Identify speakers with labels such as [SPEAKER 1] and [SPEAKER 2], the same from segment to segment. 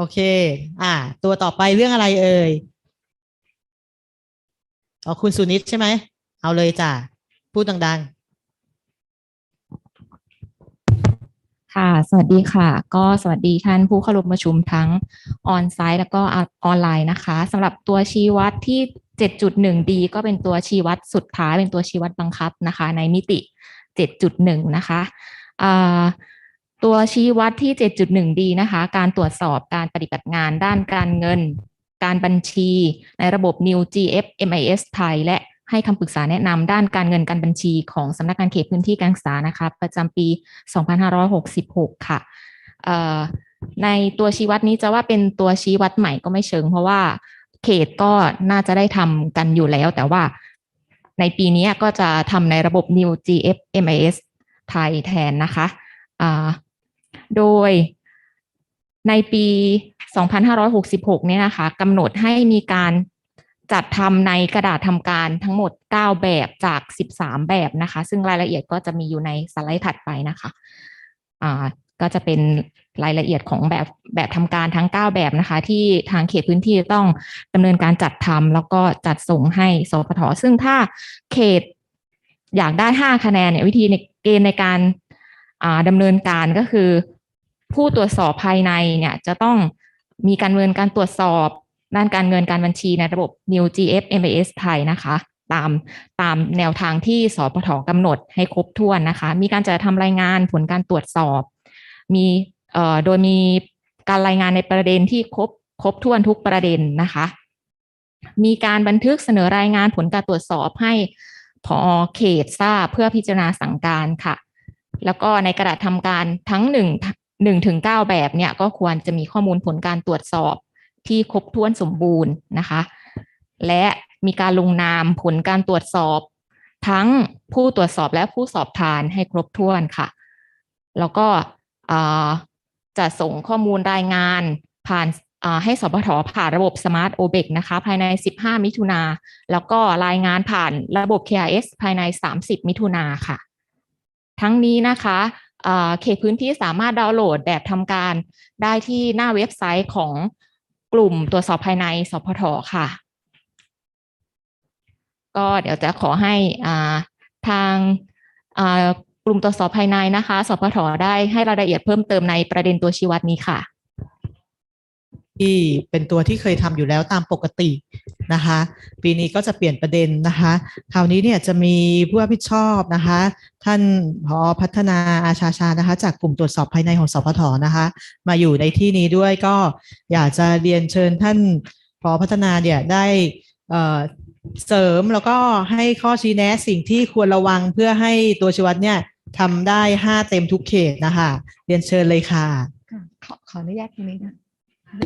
[SPEAKER 1] โอเค อ่า ตัวต่อไปเรื่องอะไรเอ่ยอ๋อคุณสุนิตใช่ไหม เอาเลยจ้ะ พูดดัง
[SPEAKER 2] ค่ะ สวัสดีค่ะ ก็สวัสดีท่านผู้เข้าร่วมประชุมทั้งออนไซต์แล้วก็ออนไลน์นะคะสำหรับตัวชี้วัดที่ 7.1D ก็เป็นตัวชี้วัดสุดท้ายเป็นตัวชี้วัดบังคับนะคะ ในมิติ 7.1 นะคะอ่า ตัวชี้วัดที่ 7.1D นะคะ การตรวจสอบการปฏิบัติงานด้านการเงิน การบัญชี ในระบบ New GF MIS ไทย และให้คำปรึกษาแนะนำด้านการเงินการบัญชีของสำนักงานเขตพื้นที่การศึกษานะคะ ประจำปี 2566 ค่ะในตัวชี้วัดนี้จะว่าเป็นตัวชี้วัดใหม่ก็ไม่เชิง เพราะว่าเขตก็น่าจะได้ทำกันอยู่แล้ว แต่ว่าในปีนี้ก็จะทำในระบบ New GF MIS ไทยแทนนะคะอ่า โดยในปี 2566 เนี่ยนะคะกำหนดให้มีการจัดทำในกระดาษทำการทั้งหมด 9 แบบจาก 13 แบบนะคะ ซึ่งรายละเอียดก็จะมีอยู่ในสไลด์ถัดไปนะคะอ่าก็จะเป็นรายละเอียดของแบบแบบทำการทั้ง 9 แบบนะคะ ที่ทางเขตพื้นที่ต้องดำเนินการจัดทำแล้วก็จัดส่งให้สพทซึ่งถ้าเขตอยากได้ 5 คะแนนเนี่ยวิธีในเกณฑ์ในการดำเนินการก็คือ ผู้ตรวจสอบภายในเนี่ยจะต้องมีการเนินการตรวจสอบด้านการเงินการบัญชีในระบบ New GF MAS ไทยนะคะ ตามตามแนวทางที่สปทกำหนดให้ครบถ้วนนะคะ มีการจัดทำรายงานผลการตรวจสอบ มีเอ่อโดยมีการรายงานในประเด็นที่ครบครบถ้วนทุกประเด็นนะคะ มีการบันทึกเสนอรายงานผลการตรวจสอบให้พอเขตทราบเพื่อพิจารณาสั่งการค่ะ แล้วก็ในกระดาษทำการทั้งหนึ่ง หนึ่งถึงเก้าแบบเนี่ยก็ควรจะมีข้อมูลผลการตรวจสอบที่ครบถ้วนสมบูรณ์นะคะ และมีการลงนามผลการตรวจสอบ ทั้งผู้ตรวจสอบและผู้สอบทานให้ครบถ้วนค่ะ แล้วก็จะส่งข้อมูลรายงานผ่านให้สพทผ่านระบบ Smart o b e c นะคะ ภายใน 15 มิถุนาแล้วก็รายงานผ่านระบบ KRS ภายใน 30 มิถุนาค่ะ ทั้งนี้นะคะ เขตพื้นที่สามารถดาวน์โหลดแบบทำการได้ที่หน้าเว็บไซต์ของกลุ่มตรวจสอบภายในสพทค่ะ ก็เดี๋ยวจะขอให้าทางกลุ่มตรวจสอบภายในนะคะ สพทได้ให้รายละเอียดเพิ่มเติมในประเด็นตัวชี้วัดนี้ค่ะ
[SPEAKER 1] ที่เป็นตัวที่เคยทำอยู่แล้วตามปกตินะคะ ปีนี้ก็จะเปลี่ยนประเด็นนะคะ คราวนี้เนี่ยจะมีผู้รับผิดชอบนะคะ ท่านพอพัฒนาอาชาชานะคะ จากกลุ่มตรวจสอบภายในของสพทนะคะ มาอยู่ในที่นี้ด้วยก็อยากจะเรียนเชิญท่านพอพัฒนาเนี่ยได้เสริมแล้วก็ให้ข้อชี้แนะสิ่งที่ควรระวังเพื่อให้ตัวชีวัดเนี่ยทำได้ห้าเต็มทุกเขตนะคะ เรียนเชิญเลยค่ะ
[SPEAKER 3] ค่ะขอขออนุญาตตรงนี้นะ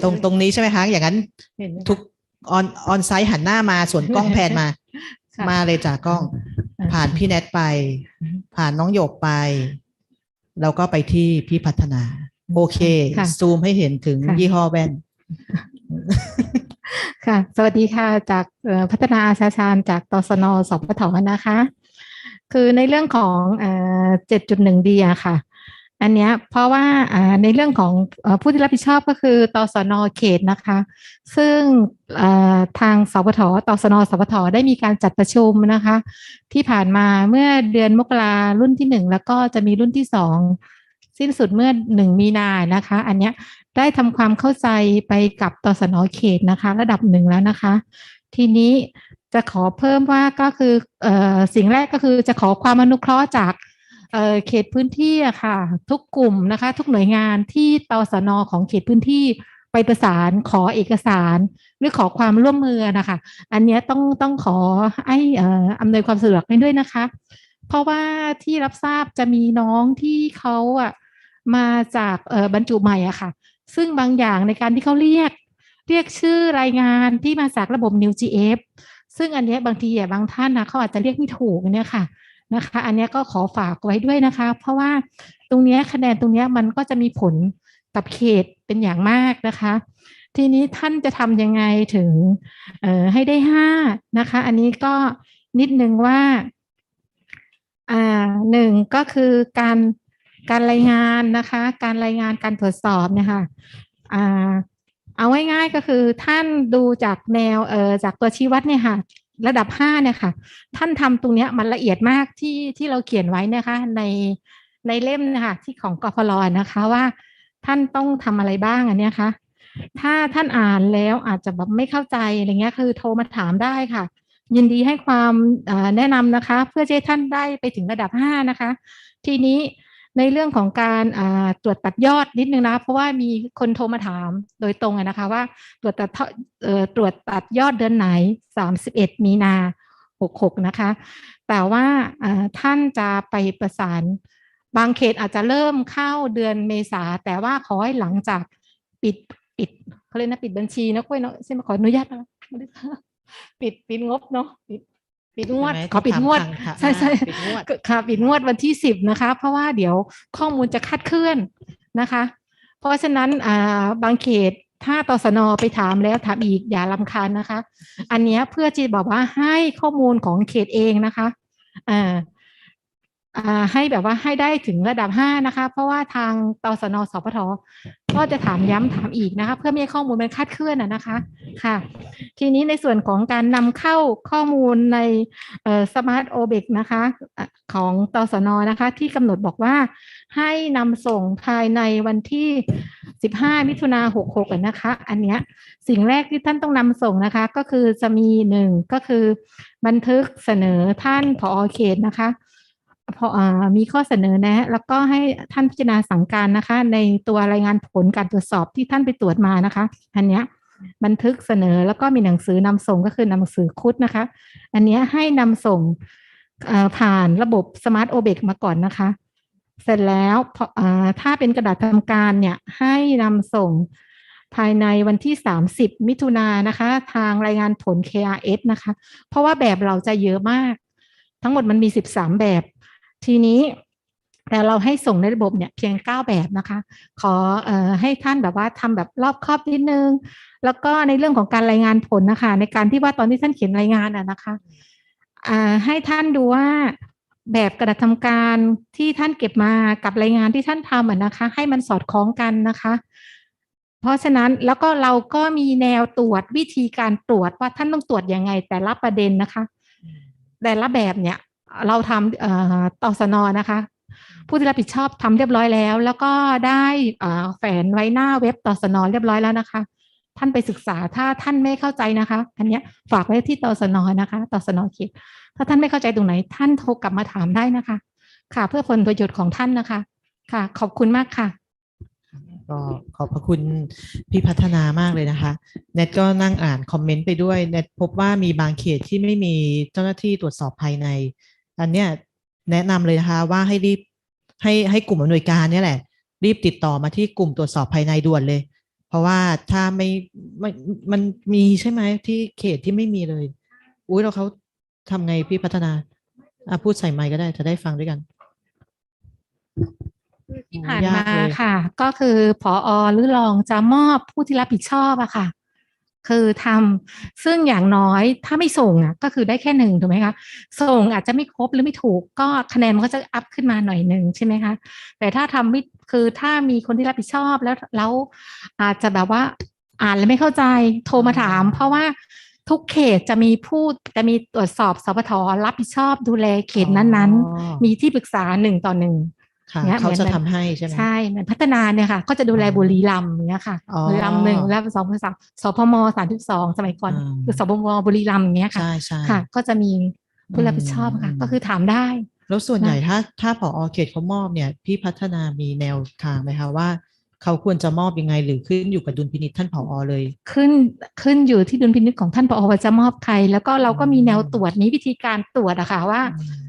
[SPEAKER 1] ตรงตรงนี้ใช่ไหมคะ อย่างนั้น
[SPEAKER 3] เห็นไหมคะ
[SPEAKER 1] ทุกออนออนไซต์หันหน้ามาส่วนกล้องแพนมา
[SPEAKER 3] ค่ะ
[SPEAKER 1] มาเลยจากกล้อง
[SPEAKER 3] อ่า
[SPEAKER 1] ผ่านพี่แนทไป
[SPEAKER 3] อืม
[SPEAKER 1] ผ่านน้องหยกไป แล้วก็ไปที่พี่พัฒนา โอเค
[SPEAKER 3] ค่ะ
[SPEAKER 1] ซูมให้เห็นถึง
[SPEAKER 3] ค่ะ
[SPEAKER 1] ยี่ห้อแว่น
[SPEAKER 3] ค่ะ สวัสดีค่ะ จากเอ่อพัฒนาอาชาชาญจากตสนสปทนะคะ คือในเรื่องของเจ็ดจุดหนึ่งดีอะค่ะ อันเนี้ยเพราะว่าในเรื่องของผู้ที่รับผิดชอบก็คือตสนเขตนะคะ ซึ่งทางสปทตสนสปทได้มีการจัดประชุมนะคะ ที่ผ่านมาเมื่อเดือนมกรารุ่นที่หนึ่งแล้วก็จะมีรุ่นที่สองสิ้นสุดเมื่อหนึ่งมีนานะคะ อันเนี้ยได้ทำความเข้าใจไปกับตสนเขตนะคะ ระดับหนึ่งแล้วนะคะ ทีนี้จะขอเพิ่มว่าก็คือออสิ่งแรกก็คือจะขอความอนุเคราะห์จาก เเขตพื้นที่อะค่ะ ทุกกลุ่มนะคะ ทุกหน่วยงานที่ตสนของเขตพื้นที่ไปประสานขอเอกสาร หรือขอความร่วมมือนะคะ อันนี้ต้องต้องขอให้อำนวยความสะดวกให้ด้วยนะคะ เพราะว่าที่รับทราบจะมีน้องที่เขาอะมาจากบรรจุใหม่อะค่ะ ซึ่งบางอย่างในการที่เขาเรียก เรียกชื่อรายงานที่มาจากระบบ New GF ซึ่งอันนี้บางทีอะบางท่านนะเขาอาจจะเรียกไม่ถูกเนี่ยค่ะ นะคะ อันนี้ก็ขอฝากไว้ด้วยนะคะ เพราะว่าตรงเนี้ยคะแนนตรงเนี้ยมันก็จะมีผลกับเขตเป็นอย่างมากนะคะ ทีนี้ท่านจะทำยังไงถึงให้ได้ห้านะคะ อันนี้ก็นิดนึงว่าอ่าหนึ่งก็คือการการรายงานนะคะ การรายงานการตรวจสอบเนี่ยค่ะเอาง่ายๆก็คือท่านดูจากแนวเออจากตัวชี้วัดเนี่ยค่ะ ระดับห้าเนี่ยค่ะ ท่านทำตรงเนี้ยมันละเอียดมากที่ที่เราเขียนไว้นะคะในในเล่มนะคะที่ของกฟลนะคะว่าท่านต้องทำอะไรบ้างอันเนี้ยค่ะถ้าท่านอ่านแล้วอาจจะแบบไม่เข้าใจอะไรเงี้ยคือโทรมาถามได้ค่ะ ยินดีให้ความแนะนำนะคะ เพื่อจะให้ท่านได้ไปถึงระดับห้านะคะ ทีนี้ ในเรื่องของการตรวจตัดยอดนิดนึงนะเพราะว่ามีคนโทรมาถามโดยตรงนะคะว่าตรวจตัดตรวจตัดยอดเดือนไหน 31 มีนา 66 นะคะ แต่ว่าอ่าท่านจะไปประสานบางเขตอาจจะเริ่มเข้าเดือนเมษาแต่ว่าขอให้หลังจากปิดปิดเขาเรียกนะปิดบัญชีนะกล้วยเนาะใช่ไหมขออนุญาตนะปิดปิดงบเนาะปิด ปิดงวด
[SPEAKER 1] ใช่ไหม
[SPEAKER 3] ขอปิดงวด
[SPEAKER 1] ถามทาง
[SPEAKER 3] ใช่ใช่
[SPEAKER 1] อ่าปิดงวด
[SPEAKER 3] ค่ะปิดงวดวันที่สิบนะคะ เพราะว่าเดี๋ยวข้อมูลจะคลาดเคลื่อนนะคะ เพราะฉะนั้นอ่าบางเขตถ้าตสนไปถามแล้วถามอีกอย่าลำคาญนะคะ อันเนี้ยเพื่อจะบอกว่าให้ข้อมูลของเขตเองนะคะอ่าอ่าให้แบบว่าให้ได้ถึงระดับห้านะคะ เพราะว่าทางตสนสพท ก็จะถามย้ำถามอีกนะคะ เพื่อไม่ให้ข้อมูลมันคาดเคลื่อนนะนะคะค่ะ ทีนี้ในส่วนของการนำเข้าข้อมูลในสมาร์ทโอเบกนะคะของตสนนะคะ ที่กำหนดบอกว่าให้นำส่งภายในวันที่ 15 มิถุนา66อะนะคะ อันเนี้ยสิ่งแรกที่ท่านต้องนำส่งนะคะ ก็คือจะมีหนึ่งก็คือบันทึกเสนอท่านผอเขตนะคะ มีข้อเสนอแนะ แล้วก็ให้ท่านพิจารณาสั่งการนะคะ ในตัวรายงานผลการตรวจสอบที่ท่านไปตรวจมานะคะอันเนี้ยบันทึกเสนอแล้วก็มีหนังสือนำส่งก็คือนำหนังสือคุดนะคะ อันเนี้ยให้นำส่งผ่านระบบ Smart o b e c มาก่อนนะคะ เสร็จแล้วพอถ้าเป็นกระดาษทำการเนี่ยให้นำส่งภายในวันที่ 30 มิถุนายนนะคะ ทางรายงานผล KRS นะคะ เพราะว่าแบบเราจะเยอะมาก ทั้งหมดมันมี 13 แบบ ทีนี้แต่เราให้ส่งในระบบเนี่ยเพียง 9 แบบนะคะ ขอเอ่อให้ท่านแบบว่าทำแบบรอบคอบนิดนึง แล้วก็ในเรื่องของการรายงานผลนะคะ ในการที่ว่าตอนที่ท่านเขียนรายงานอะนะคะอ่าให้ท่านดูว่าแบบกระดาษทำการที่ท่านเก็บมากับรายงานที่ท่านทำอะนะคะ ให้มันสอดคล้องกันนะคะ เพราะฉะนั้นแล้วก็เราก็มีแนวตรวจวิธีการตรวจว่าท่านต้องตรวจยังไงแต่ละประเด็นนะคะ แต่ละแบบเนี่ย เราทำเอ่อสนอนะคะ ผู้ที่รับผิดชอบทำเรียบร้อยแล้ว แล้วก็ได้แฝนไว้หน้าเว็บต่อสนอเรียบร้อยแล้วนะคะ ท่านไปศึกษาถ้าท่านไม่เข้าใจนะคะ อันนี้ฝากไว้ที่ต่อสนอนะคะต่อสนอเขตถ้าท่านไม่เข้าใจตรงไหน ท่านโทรกลับมาถามได้นะคะ ค่ะเพื่อผลประโยชน์ของท่านนะคะ ค่ะ ขอบคุณมากค่ะ
[SPEAKER 1] ก็ขอบพระคุณพี่พัฒนามากเลยนะคะเน็ตก็นั่งอ่านคอมเมนต์ไปด้วยเน็ตพบว่ามีบางเขตที่ไม่มีเจ้าหน้าที่ตรวจสอบภายใน อันเนี้ยแนะนำเลยนะคะว่าให้รีบให้ให้กลุ่มอำนวยการเนี่ยแหละ รีบติดต่อมาที่กลุ่มตรวจสอบภายในด่วนเลย เพราะว่าถ้าไม่ไม่มันมีใช่ไหมที่เขตที่ไม่มีเลย อุ้ยแล้วเขาทำไงพี่พัฒนาอะพูดใส่ไมค์ก็ได้จะได้ฟังด้วยกัน
[SPEAKER 3] ที่ผ่าน
[SPEAKER 1] ยาก
[SPEAKER 3] มา
[SPEAKER 1] เลย
[SPEAKER 3] ค่ะ ก็คือผอหรือรองจะมอบผู้ที่รับผิดชอบอะค่ะ คือทำซึ่งอย่างน้อยถ้าไม่ส่งอะก็คือได้แค่หนึ่งถูกไหมคะส่งอาจจะไม่ครบหรือไม่ถูกก็คะแนนมันก็จะอัพขึ้นมาหน่อยหนึ่งใช่ไหมคะแต่ถ้าทำไม่คือถ้ามีคนที่รับผิดชอบแล้วแล้วอาจจะแบบว่าอ่านแล้วไม่เข้าใจโทรมาถาม เพราะว่าทุกเขตจะมีผู้จะมีตรวจสอบสพทรับผิดชอบดูแลเขตนั้น
[SPEAKER 1] อ๋อ
[SPEAKER 3] ๆมีที่ปรึกษาหนึ่งต่อหนึ่ง
[SPEAKER 1] ค่ะ
[SPEAKER 3] เนี่ย
[SPEAKER 1] เขาจะ
[SPEAKER 3] เหมือน
[SPEAKER 1] ทำให้ใช่ไหม
[SPEAKER 3] ใช่เหมือนพัฒนาเนี่ยค่ะ ก็จะดูแล
[SPEAKER 1] อ๋อ
[SPEAKER 3] บุรีรัมย์อย่างเงี้ยค่ะ
[SPEAKER 1] อ๋อ
[SPEAKER 3] บุรีรัมย์หนึ่งแล้วสองสามสพมสามสิบสองสมัยก่อน
[SPEAKER 1] อ่า
[SPEAKER 3] คือสพมบุรีรัมย์อย่างเงี้ยค่ะ
[SPEAKER 1] ใช่ใช่
[SPEAKER 3] ค่ะ ก็จะมีผู้รับผิดชอบค่ะ
[SPEAKER 1] อืม
[SPEAKER 3] ก็คือถามได้
[SPEAKER 1] แล้วส่วนใหญ่
[SPEAKER 3] นะ
[SPEAKER 1] ถ้าถ้าผอเขตเขามอบเนี่ย พี่พัฒนามีแนวทางไหมคะว่าเขาควรจะมอบยังไง หรือขึ้นอยู่กับดุลพินิจท่านผอเลย
[SPEAKER 3] ขึ้นขึ้นอยู่ที่ดุลพินิจของท่านปอว่าจะมอบใคร แล้วก็เราก็มีแนวตรวจนี้วิธีการตรวจอะค่ะว่าเอ่อ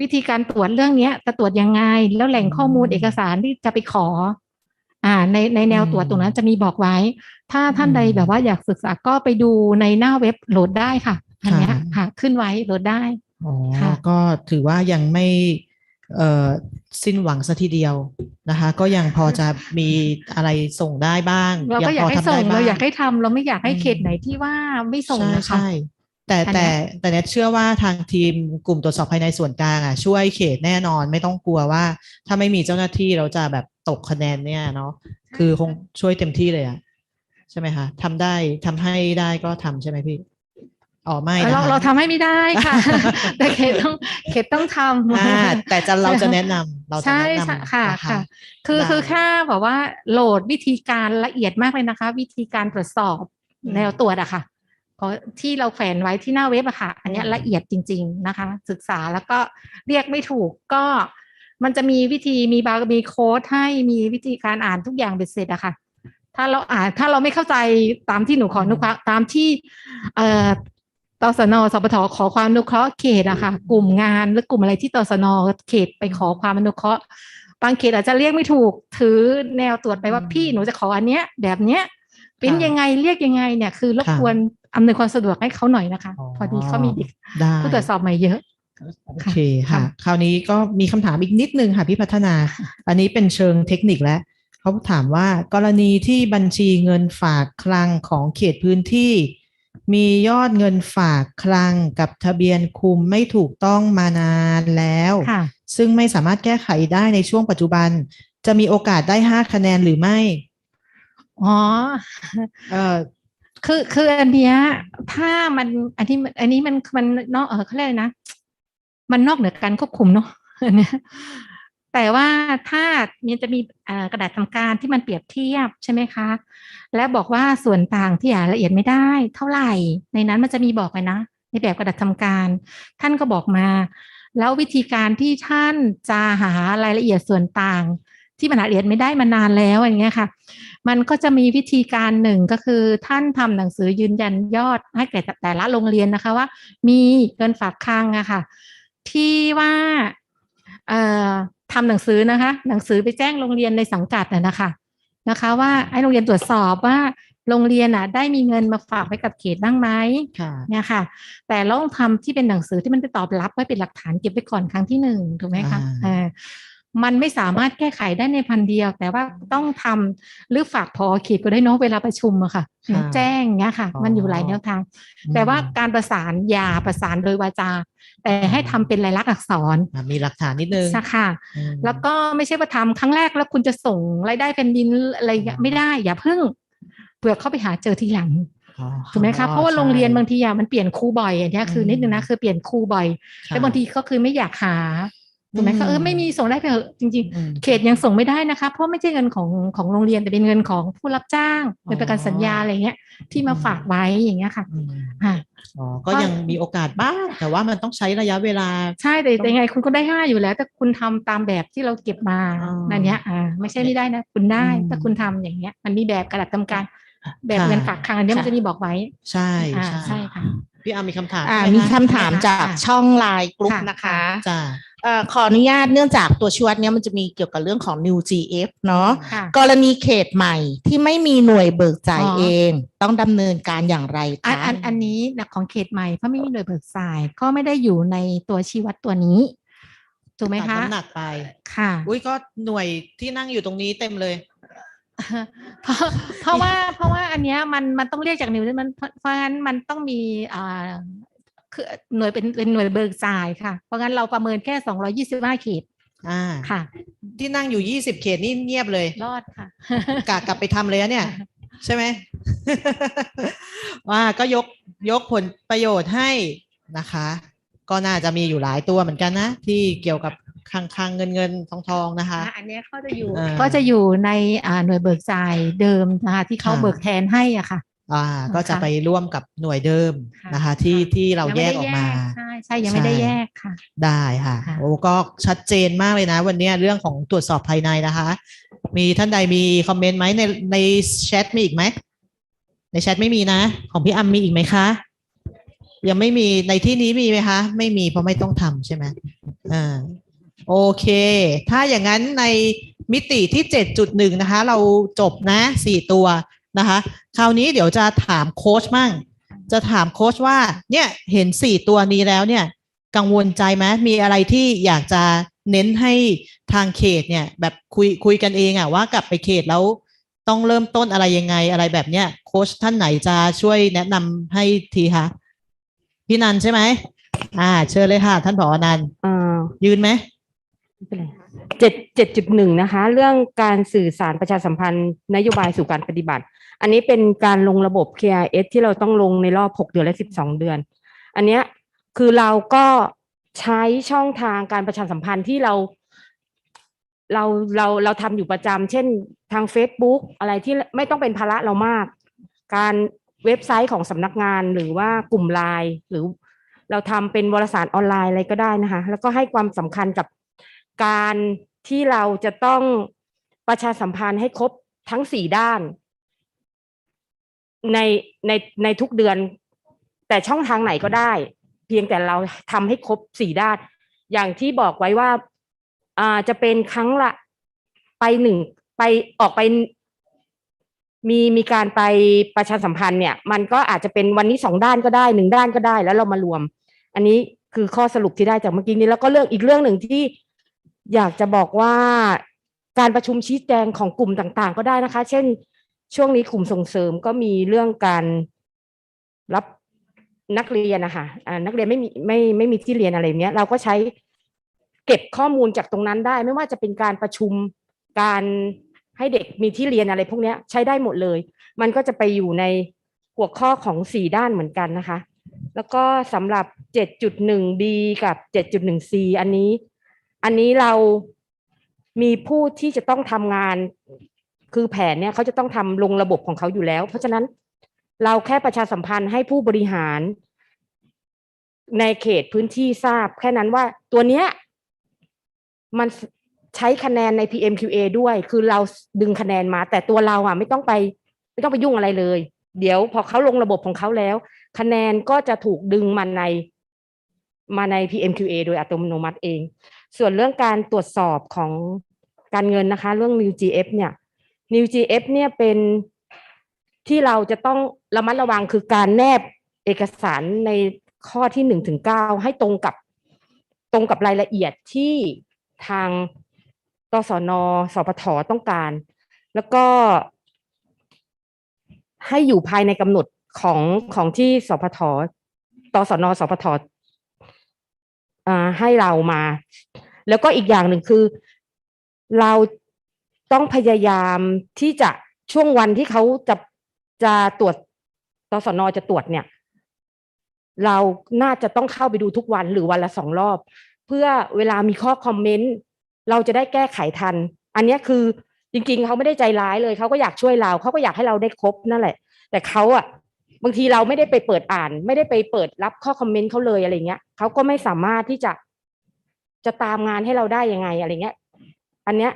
[SPEAKER 3] วิธีการตรวจเรื่องเนี้ยจะตรวจยังไง แล้วแหล่งข้อมูล
[SPEAKER 1] อืม
[SPEAKER 3] เอกสารที่จะไปขอ อ่า ในในแนวตรวจ
[SPEAKER 1] อืม
[SPEAKER 3] ตรงนั้นจะมีบอกไว้ ถ้าท่านใด
[SPEAKER 1] อืม
[SPEAKER 3] แบบว่าอยากศึกษาก็ไปดูในหน้าเว็บโหลดได้ค่ะอันเนี้ย
[SPEAKER 1] ค่ะ
[SPEAKER 3] ค่ะ ขึ้นไว้โหลดได้
[SPEAKER 1] อ๋อ
[SPEAKER 3] ค่ะ
[SPEAKER 1] ก็ถือว่ายังไม่เอ่อสิ้นหวังสัทีเดียวนะคะ ก็ยังพอจะมีอะไรส่งได้บ้าง
[SPEAKER 3] เราก็อยากให้
[SPEAKER 1] พทำ
[SPEAKER 3] ส่ง
[SPEAKER 1] ได้บ้
[SPEAKER 3] เราอยากให้ทำเราไม่อยากให้
[SPEAKER 1] อืม
[SPEAKER 3] เขตไหนที่ว่าไม่ส่ง
[SPEAKER 1] ใช่
[SPEAKER 3] นะคะ
[SPEAKER 1] ใช่ แต่
[SPEAKER 3] อันเนี้
[SPEAKER 1] แต่
[SPEAKER 3] ย
[SPEAKER 1] แต่เน็ตเชื่อว่าทางทีมกลุ่มตรวจสอบภายในส่วนกลางอะช่วยเขตแน่นอนไม่ต้องกลัวว่า ถ้าไม่มีเจ้าหน้าที่เราจะแบบตกคะแนนเนี่ยเนาะคือคงช่วยเต็มที่เลยอะใช่ไหมคะทำได้ทำให้ได้ก็ทำใช่ไหมพี่อ๋อไม่นะ
[SPEAKER 3] เรา
[SPEAKER 1] คะ
[SPEAKER 3] เราทำให้ไม่ได้ค่ะ แต่เขตต้องเขตต้องทำ
[SPEAKER 1] อ่าแต่จะเราจะแนะนำเราจะ
[SPEAKER 3] ใช่
[SPEAKER 1] แนะนำ
[SPEAKER 3] ใช่ค่ะ
[SPEAKER 1] น
[SPEAKER 3] ค่ะ คือ
[SPEAKER 1] ได้
[SPEAKER 3] คือแค่แบบว่าโหลดวิธีการละเอียดมากเลยนะคะ วิธีการตรวจสอบ
[SPEAKER 1] อืม
[SPEAKER 3] แนวตรวจอะค่ะก็ ที่เราแขวนไว้ที่หน้าเว็บอะค่ะ อันเนี้ย
[SPEAKER 1] อืม
[SPEAKER 3] ละเอียดจริง ๆนะคะ ศึกษาแล้วก็เรียกไม่ถูกก็มันจะมีวิธีมีบาร์มีโค้ดให้มีวิธีการอ่านทุกอย่างเบ็ดเสร็จอะค่ะ ถ้าเราอ่านถ้าเราไม่เข้าใจตามที่หนูขออนุเคราะห์ตามที่ เอ่อตสนสปทขอความอนุเคราะห์เขตอะค่ะ กลุ่มงานหรือกลุ่มอะไรที่ตสนเขตไปขอความอนุเคราะห์บางเขตอาจจะเรียกไม่ถูกถือแนวตรวจไปว่า
[SPEAKER 1] อืม
[SPEAKER 3] พี่หนูจะขออันเนี้ย แบบเนี้ยเป็น
[SPEAKER 1] ค่ะ
[SPEAKER 3] ยังไงเรียกยังไงเนี่ยคือรบ
[SPEAKER 1] ค่ะ
[SPEAKER 3] กวนอำนวยความสะดวกให้เขาหน่อยนะคะ
[SPEAKER 1] อ๋อ
[SPEAKER 3] พอดีเขามี
[SPEAKER 1] ได้
[SPEAKER 3] ผู้ตรวจสอบใหม่เยอะ
[SPEAKER 1] โอเคค่ะ
[SPEAKER 3] ค่ะ
[SPEAKER 1] คราวนี้ก็มีคำถามอีกนิดนึงค่ะพี่พัฒนา อันนี้เป็นเชิงเทคนิคแล้วเขาถามว่ากรณีที่บัญชีเงินฝากคลังของเขตพื้นที่ มียอดเงินฝากคลังกับทะเบียนคุมไม่ถูกต้องมานานแล้ว
[SPEAKER 3] ค่ะ
[SPEAKER 1] ซึ่งไม่สามารถแก้ไขได้ในช่วงปัจจุบัน จะมีโอกาสได้ห้าคะแนนหรือไม่
[SPEAKER 3] อ๋อ
[SPEAKER 1] เออ
[SPEAKER 3] คือคืออันเนี้ยถ้ามันอันนี้มันอันนี้มันมันนอกเออเขาเรียกอะไรนะ มันนอกเหนือการควบคุมเนาะอันเนี้ยแต่ว่าถ้ามันจะมีเอ่อกระดาษทำการที่มันเปรียบเทียบใช่ไหมคะ และบอกว่าส่วนต่างที่หาละเอียดไม่ได้ เท่าไหร่ ในนั้นมันจะมีบอกเลยนะ ในแบบกระดาษทำการ ท่านก็บอกมา แล้ววิธีการที่ท่านจะหารายละเอียดส่วนต่าง ที่มันหาละเอียดไม่ได้มานานแล้วอย่างเงี้ยค่ะ มันก็จะมีวิธีการหนึ่งก็คือท่านทำหนังสือยืนยันยอดให้แก่แต่ละโรงเรียนนะคะว่า มีเงินฝากคลังอะค่ะ ที่ว่าเอ่อทำหนังสือนะคะ หนังสือไปแจ้งโรงเรียนในสังกัดอะนะคะนะคะ ว่าให้โรงเรียนตรวจสอบว่าโรงเรียนอะได้มีเงินมาฝากไว้กับเขตบ้างไหม
[SPEAKER 1] ค่ะ
[SPEAKER 3] เนี่ยค่ะ แต่เราต้องทำที่เป็นหนังสือที่มันไปตอบรับไว้เป็นหลักฐานเก็บไว้ก่อนครั้งที่หนึ่งถูกไหมคะ
[SPEAKER 1] อ่า
[SPEAKER 3] เออ มันไม่สามารถแก้ไขได้ในพันเดียว แต่ว่าต้องทำหรือฝากพอเขตก็ได้เนอะเวลาประชุมอะค่ะ
[SPEAKER 1] ค่ะ
[SPEAKER 3] แจ้งเงี้ยค่ะ
[SPEAKER 1] อ๋อ
[SPEAKER 3] มันอยู่หลายแนวทาง แต่ว่าการประสานอย่าประสานโดยวาจา แต่ให้ทำเป็นลายลักษณ์อักษร
[SPEAKER 1] อะมีหลักฐานนิดนึง
[SPEAKER 3] สักค่ะ
[SPEAKER 1] อืม
[SPEAKER 3] แล้วก็ไม่ใช่ว่าทำครั้งแรกแล้วคุณจะส่งรายได้แผ่นดินอะไรเงี้ยไม่ได้ อย่าเพิ่งเผื่อเข้าไปหาเจอทีหลัง
[SPEAKER 1] อ๋อ
[SPEAKER 3] ถูกไหมคะเพราะว่าโรงเรียนบาง
[SPEAKER 1] ใช่
[SPEAKER 3] ทีอะมันเปลี่ยนครูบ่อยอันเนี้ยคือ
[SPEAKER 1] อืม
[SPEAKER 3] นิดนึงนะคือเปลี่ยนครูบ่อย
[SPEAKER 1] ค่ะ
[SPEAKER 3] แล้วบางทีก็คือไม่อยากหา ถูกไหม
[SPEAKER 1] อื
[SPEAKER 3] คะ
[SPEAKER 1] ม
[SPEAKER 3] เออไม่มีส่งได้ไปเถอะจริง
[SPEAKER 1] อืม
[SPEAKER 3] ๆเขตยังส่งไม่ได้นะคะ เพราะไม่ใช่เงินของของโรงเรียนแต่เป็นเงินของผู้รับจ้างเป็นประกันสัญญาอะไรเงี้ยที่มา
[SPEAKER 1] อืม
[SPEAKER 3] ฝากไว้อย่างเงี้ยค่ะ
[SPEAKER 1] อืม
[SPEAKER 3] อ่า
[SPEAKER 1] อ๋อก็ยังมีโอกาสบ้าง แต่ว่ามันต้องใช้ระยะเวลา
[SPEAKER 3] ใช่แต่แต่ยังไงคุณก็ได้ห้าอยู่แล้ว แต่คุณทำตามแบบที่เราเก็บมา
[SPEAKER 1] อ๋อ
[SPEAKER 3] นั่นเนี้ยอ่าไม่ใช่ไม่ได้นะ คุณได้
[SPEAKER 1] อืม
[SPEAKER 3] ถ้าคุณทำอย่างเงี้ย มันมีแบบกระดาษทำการแบบ
[SPEAKER 1] ค่ะ
[SPEAKER 3] เงินฝากคลังอันเนี้ยมัน
[SPEAKER 1] ค่ะ
[SPEAKER 3] จะมีบอกไว้
[SPEAKER 1] ใช่
[SPEAKER 3] อ่า
[SPEAKER 1] ใช่
[SPEAKER 3] ใช่ค่ะ
[SPEAKER 1] พี่อามีคำถาม
[SPEAKER 4] อ่า
[SPEAKER 1] ใช่ไห
[SPEAKER 4] มี
[SPEAKER 1] คะ
[SPEAKER 4] คำถามจาก
[SPEAKER 3] ค่ะ
[SPEAKER 4] ช่องไลน์กรุ๊ป
[SPEAKER 3] ค่ะ
[SPEAKER 4] นะคะ
[SPEAKER 1] จ้า
[SPEAKER 4] เอ่อขออนุญาตเนื่องจากตัวชี้วัดเนี้ยมันจะมีเกี่ยวกับเรื่องของ New GF เนาะ
[SPEAKER 3] ค่ะ
[SPEAKER 4] กรณีเขตใหม่ที่ไม่มีหน่วยเบิกจ่าย
[SPEAKER 3] อ๋อ
[SPEAKER 4] เอง ต้องดำเนินการอย่างไร
[SPEAKER 3] อัน
[SPEAKER 4] คะ
[SPEAKER 3] อันอันนี้นะของเขตใหม่เพราะไม่มีหน่วยเบิกจ่ายก็ไม่ได้อยู่ในตัวชี้วัดตัวนี้ถูกไหม
[SPEAKER 1] ตัด
[SPEAKER 3] คะ
[SPEAKER 1] น้ำหนักไป
[SPEAKER 3] ค่ะ
[SPEAKER 1] อุ้ยก็หน่วยที่นั่งอยู่ตรงนี้เต็มเลย
[SPEAKER 3] เพราะเพราะว่าเพราะว่าอันเนี้ยมันมันต้องเรียกจากนิวมันเพราะเพราะงั้นมันต้องมีอ่า คือหน่วยเป็นเป็นหน่วยเบิกจ่ายค่ะ เพราะงั้นเราประเมินแค่สองร้อยี่สิบห้าเขต
[SPEAKER 1] อ่า
[SPEAKER 3] ค่ะ
[SPEAKER 1] ที่นั่งอยู่ยี่สิบเขตนี่เงียบเลย
[SPEAKER 3] รอดค่ะ
[SPEAKER 1] กะกลับไปทำเลยอะเนี่ย ใช่ไหมว่าก็ยกยกผลประโยชน์ให้นะคะ ก็น่าจะมีอยู่หลายตัวเหมือนกันนะ ที่เกี่ยวกับคลังคลังเงินเงินทองทองนะคะ
[SPEAKER 3] อะอันเนี้ยก็จะอยู่
[SPEAKER 1] อ่า
[SPEAKER 3] ก็จะอยู่ในอ่าหน่วยเบิกจ่ายเดิมนะคะที่เขา
[SPEAKER 1] ค่ะ
[SPEAKER 3] เบิกแทนให้อะค่ะ
[SPEAKER 1] อ่าก็จะ
[SPEAKER 3] ค่ะ
[SPEAKER 1] ไปร่วมกับหน่วยเดิม
[SPEAKER 3] ค่ะ
[SPEAKER 1] นะคะ ที่
[SPEAKER 3] ค่ะ
[SPEAKER 1] ที่เรา
[SPEAKER 3] ยัง
[SPEAKER 1] แย
[SPEAKER 3] ไม่
[SPEAKER 1] ก
[SPEAKER 3] ได้
[SPEAKER 1] ออกมา
[SPEAKER 3] ใช่ใช่ยังไม่ได้
[SPEAKER 1] ใช่
[SPEAKER 3] แยกค่ะ
[SPEAKER 1] ได้ค่ะ
[SPEAKER 3] ค่ะ
[SPEAKER 1] โอ้ก็ชัดเจนมากเลยนะ วันนี้เรื่องของตรวจสอบภายในนะคะ มีท่านใดมีคอมเมนต์ไหมในในแชทมีอีกไหมในแชทไม่มีนะ ของพี่อัมมีอีกไหมคะยังไม่มีในที่นี้มีไหมคะ ไม่มีเพราะไม่ต้องทำใช่ไหมอ่าโอเค ถ้าอย่างนั้นในมิติที่เจ็ดจุดหนึ่งนะคะ เราจบนะสี่ตัว นะคะ คราวนี้เดี๋ยวจะถามโค้ชมั่ง จะถามโค้ชว่า เนี่ยเห็นสี่ตัวนี้แล้วเนี่ย กังวลใจไหมมีอะไรที่อยากจะเน้นให้ทางเขตเนี่ย แบบคุยคุยกันเองอะว่ากลับไปเขตแล้วต้องเริ่มต้นอะไรยังไงอะไรแบบเนี้ยโค้ชท่านไหนจะช่วยแนะนำให้ทีคะพี่นันใช่ไหมอ่า เชิญเลยค่ะ ท่านผอนันท์
[SPEAKER 5] เอ่อ
[SPEAKER 1] ยืนไหม
[SPEAKER 5] เจ็ดเจ็ดจุดหนึ่งนะคะ เรื่องการสื่อสารประชาสัมพันธ์นโยบายสู่การปฏิบัติ อันนี้เป็นการลงระบบ KRS ที่เราต้องลงในรอบ 6 เดือนและ 12 เดือน อันเนี้ยคือเราก็ใช้ช่องทางการประชาสัมพันธ์ที่เราเราเราเราทำอยู่ประจำเช่นทาง Facebook อะไรที่ไม่ต้องเป็นภาระเรามาก การเว็บไซต์ของสำนักงานหรือว่ากลุ่มไลน์หรือเราทำเป็นวารสารออนไลน์อะไรก็ได้นะคะ แล้วก็ให้ความสำคัญกับการที่เราจะต้องประชาสัมพันธ์ให้ครบทั้งสี่ด้าน ในในในทุกเดือน แต่ช่องทางไหนก็ได้ เพียงแต่เราทำให้ครบสี่ด้าน อย่างที่บอกไว้ว่าอ่าจะเป็นครั้งละไปหนึ่งไปออกไปมีมีการไปประชาสัมพันธ์เนี่ย มันก็อาจจะเป็นวันนี้สองด้านก็ได้หนึ่งด้านก็ได้แล้วเรามารวม อันนี้คือข้อสรุปที่ได้จากเมื่อกี้นี้แล้วก็เรื่องอีกเรื่องหนึ่งที่อยากจะบอกว่าการประชุมชี้แจงของกลุ่มต่างๆ ก็ได้นะคะ เช่น ช่วงนี้กลุ่มส่งเสริมก็มีเรื่องการรับนักเรียนนะคะนักเรียนไม่มีไม่ไม่มีที่เรียนอะไรเงี้ย เราก็ใช้เก็บข้อมูลจากตรงนั้นได้ ไม่ว่าจะเป็นการประชุมการให้เด็กมีที่เรียนอะไรพวกเนี้ยใช้ได้หมดเลย มันก็จะไปอยู่ในหัวข้อของสี่ด้านเหมือนกันนะคะ แล้วก็สำหรับ 7.1D กับ 7.1C อันนี้ อันนี้เรามีผู้ที่จะต้องทำงาน คือแผนเนี่ยเขาจะต้องทำลงระบบของเขาอยู่แล้ว เพราะฉะนั้นเราแค่ประชาสัมพันธ์ให้ผู้บริหาร ในเขตพื้นที่ทราบ แค่นั้นว่าตัวเนี้ยมันใช้คะแนนใน PMQA ด้วย คือเราดึงคะแนนมา แต่ตัวเราอะไม่ต้องไป ไม่ต้องไปยุ่งอะไรเลย เดี๋ยวพอเขาลงระบบของเขาแล้ว คะแนนก็จะถูกดึงมาในมาใน PMQA โดยอัตโนมัติเอง ส่วนเรื่องการตรวจสอบของการเงินนะคะ เรื่อง New GF เนี่ย New GF เนี่ยเป็นที่เราจะต้องระมัดระวังคือการแนบเอกสารในข้อที่หนึ่งถึงเก้าให้ตรงกับตรงกับรายละเอียดที่ทางตสนสปทต้องการ แล้วก็ ให้อยู่ภายในกำหนดของของที่สพทตสนสพทให้เรามา แล้วก็อีกอย่างหนึ่งคือ เรา ต้องพยายามที่จะช่วงวันที่เขาจะจะตรวจตสนจะตรวจเนี่ย เราน่าจะต้องเข้าไปดูทุกวันหรือวันละสองรอบ เพื่อเวลามีข้อคอมเมนต์เราจะได้แก้ไขทัน อันนี้คือจริง ๆเขาไม่ได้ใจร้ายเลยเขาก็อยากช่วยเราเขาก็อยากให้เราได้ครบนั่นแหละ แต่เขาอะบางทีเราไม่ได้ไปเปิดอ่าน ไม่ได้ไปเปิดรับข้อคอมเมนต์เขาเลยอะไรเงี้ยเขาก็ไม่สามารถที่จะจะตามงานให้เราได้ยังไงอะไรเงี้ย อันเนี้ย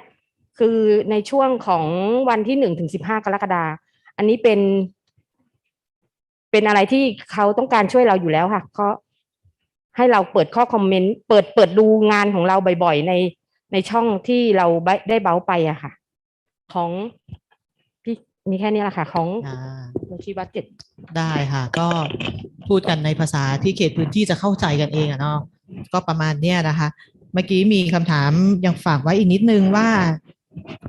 [SPEAKER 5] คือในช่วงของวันที่หนึ่งถึงสิบห้ากรกฎาอันนี้เป็น เป็นอะไรที่เขาต้องการช่วยเราอยู่แล้วค่ะเขาให้เราเปิดข้อคอมเมนต์เปิดเปิดดูงานของเราบ่อยๆในในช่องที่เราได้เบ้าไปอะค่ะ ของพี่มีแค่นี้แหละค่ะ ของ
[SPEAKER 1] อ่า
[SPEAKER 5] โยชิวัตเจ็ด
[SPEAKER 1] ได้ค่ะ ก็พูดกันในภาษาที่เขตพื้นที่จะเข้าใจกันเองอะเนาะก็ประมาณเนี้ยนะคะ เมื่อกี้มีคำถามยังฝากไว้อีกนิดนึงว่า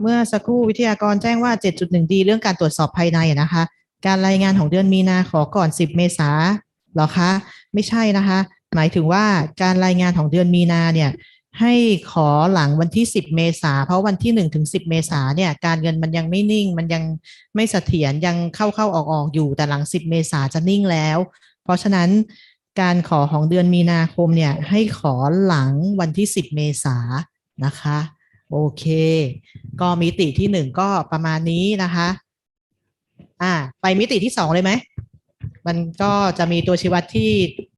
[SPEAKER 1] เมื่อสักครู่วิทยากรแจ้งว่า 7.1ดีเรื่องการตรวจสอบภายในนะคะ การรายงานของเดือนมีนาขอก่อน 10 เมษาเหรอคะ ไม่ใช่นะคะ หมายถึงว่าการรายงานของเดือนมีนาเนี่ยให้ขอหลังวันที่ 10 เมษาเพราะวันที่1ถึง10 เมษาเนี่ย การเงินมันยังไม่นิ่ง มันยังไม่เสถียรยังเข้าเข้าออกออกอยู่ แต่หลัง 10 เมษาจะนิ่งแล้ว เพราะฉะนั้นการขอของเดือนมีนาคมเนี่ย ให้ขอหลังวันที่ 10 เมษานะคะ โอเค ก็มิติที่หนึ่งก็ประมาณนี้นะคะ อ่า ไปมิติที่สองเลยไหม มันก็จะมีตัวชี้วัดที่